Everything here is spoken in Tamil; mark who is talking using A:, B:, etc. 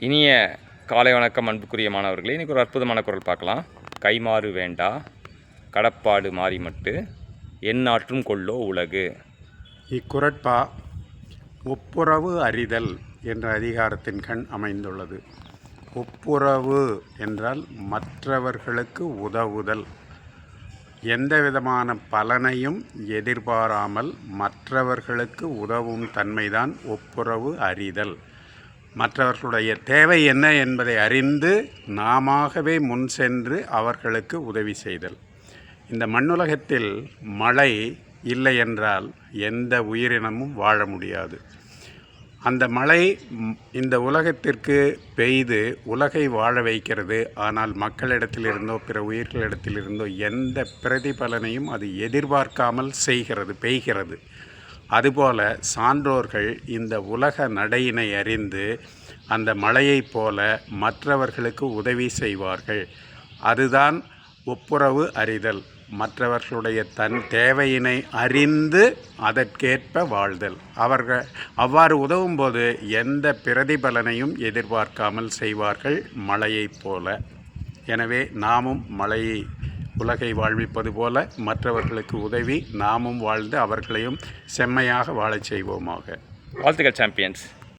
A: இனிய காலை வணக்கம் அன்புக்குரிய மாணவர்களே. இன்றைக்கி ஒரு அற்புதமான குரல் பார்க்கலாம். கைமாறு வேண்டா கடப்பாடு மாறி மட்டு எந்நாற்றும் கொள்ளோ உலகு.
B: இக்குரட்பா ஒப்புரவு அறிதல் என்ற அதிகாரத்தின் கண் அமைந்துள்ளது. ஒப்புரவு என்றால் மற்றவர்களுக்கு உதவுதல். எந்த விதமான பலனையும் எதிர்பாராமல் மற்றவர்களுக்கு உதவும் தன்மைதான் ஒப்புரவு அறிதல். மற்றவர்களுடைய தேவை என்ன என்பதை அறிந்து நாமாகவே முன் சென்று அவர்களுக்கு உதவி செய்தல். இந்த மண்ணுலகத்தில் மழை இல்லை என்றால் எந்த உயிரினமும் வாழ முடியாது. அந்த மழை இந்த உலகத்திற்கு பெய்து உலகை வாழ வைக்கிறது. ஆனால் மக்களிடத்திலிருந்தோ பிற உயிர்களிடத்திலிருந்தோ எந்த பிரதிபலனையும் அது எதிர்பார்க்காமல் செய்கிறது பெய்கிறது. அதுபோல சான்றோர்கள் இந்த உலக நடையினை அறிந்து அந்த மலையைப் போல மற்றவர்களுக்கு உதவி செய்வார்கள். அதுதான் ஒப்புரவு அறிதல். மற்றவர்களுடைய தன் தேவையினை அறிந்து அதற்கேற்ப வாழ்தல். அவர்கள் அவ்வாறு உதவும்போது எந்த பிரதிபலனையும் எதிர்பார்க்காமல் செய்வார்கள் மழையைப் போல. எனவே நாமும் மழையை உலகை வாழ்விப்பது போல மற்றவர்களுக்கு உதவி நாமும் வாழ்ந்து அவர்களையும் செம்மையாக வாழச் செய்வோமாக.
A: வாழ்த்துக்கள் சாம்பியன்ஸ்